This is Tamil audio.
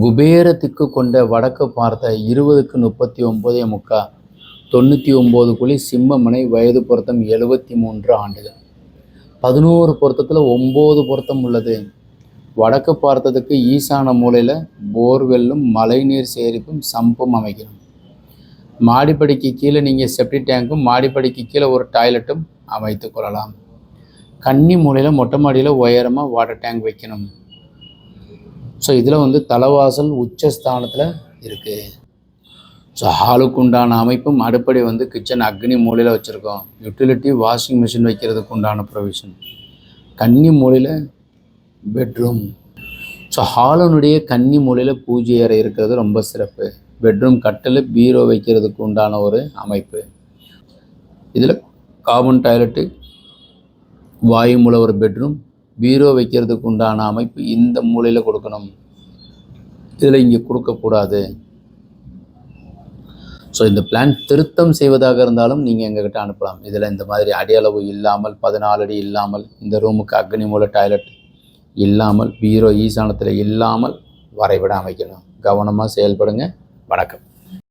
குபேரத்துக்கு கொண்ட வடக்கு பார்த்த இருபதுக்கு முப்பத்தி ஒம்போதே முக்கா தொண்ணூற்றி ஒம்பது குழி சிம்மமனை வயது பொருத்தம் எழுபத்தி மூன்று ஆண்டுகள். பதினோரு பொருத்தத்தில் ஒம்பது பொருத்தம் உள்ளது. வடக்கு பார்த்ததுக்கு ஈசான மூலையில் போர்வெல்லும் மழைநீர் சேரிப்பும் சம்பும் அமைக்கணும். மாடிப்படிக்கு கீழே நீங்கள் செப்டி டேங்க்கும் மாடிப்படிக்கு கீழே ஒரு டாய்லெட்டும் அமைத்து கொள்ளலாம். கன்னி மூலையில் மொட்டை மாடியில் உயரமாக வாட்டர் டேங்க் வைக்கணும். ஸோ இதில் வந்து தலைவாசல் உச்சஸ்தானத்தில் இருக்குது ஸோ ஹாலுக்கு உண்டான அமைப்பும் அடுப்படை வந்து கிச்சன் அக்னி மூலையில் வச்சுருக்கோம். யூட்டிலிட்டி வாஷிங் மிஷின் வைக்கிறதுக்கு உண்டான ப்ரொவிஷன் கன்னி மூலையில் பெட்ரூம் ஸோ ஹாலனுடைய கன்னி மூலையில் பூஜை அறை இருக்கிறது ரொம்ப சிறப்பு. பெட்ரூம் கட்டில் பீரோ வைக்கிறதுக்கு உண்டான ஒரு அமைப்பு. இதில் காமன் டாய்லெட்டு வாயு மூல ஒரு பெட்ரூம் பீரோ வைக்கிறதுக்கு உண்டான அமைப்பு இந்த மூலையில் கொடுக்கணும். இதில் இங்கே கொடுக்கக்கூடாது. ஸோ இந்த பிளான் திருத்தம் செய்வதாக இருந்தாலும் நீங்கள் எங்ககிட்ட அனுப்பலாம். இதில் இந்த மாதிரி அடியளவு இல்லாமல் பதினாலு அடி இல்லாமல் இந்த ரூமுக்கு அக்னி மூல டாய்லெட் இல்லாமல் பீரோ ஈசானத்தில் இல்லாமல் வரைபடம் அமைக்கணும். கவனமாக செயல்படுங்க. வணக்கம்.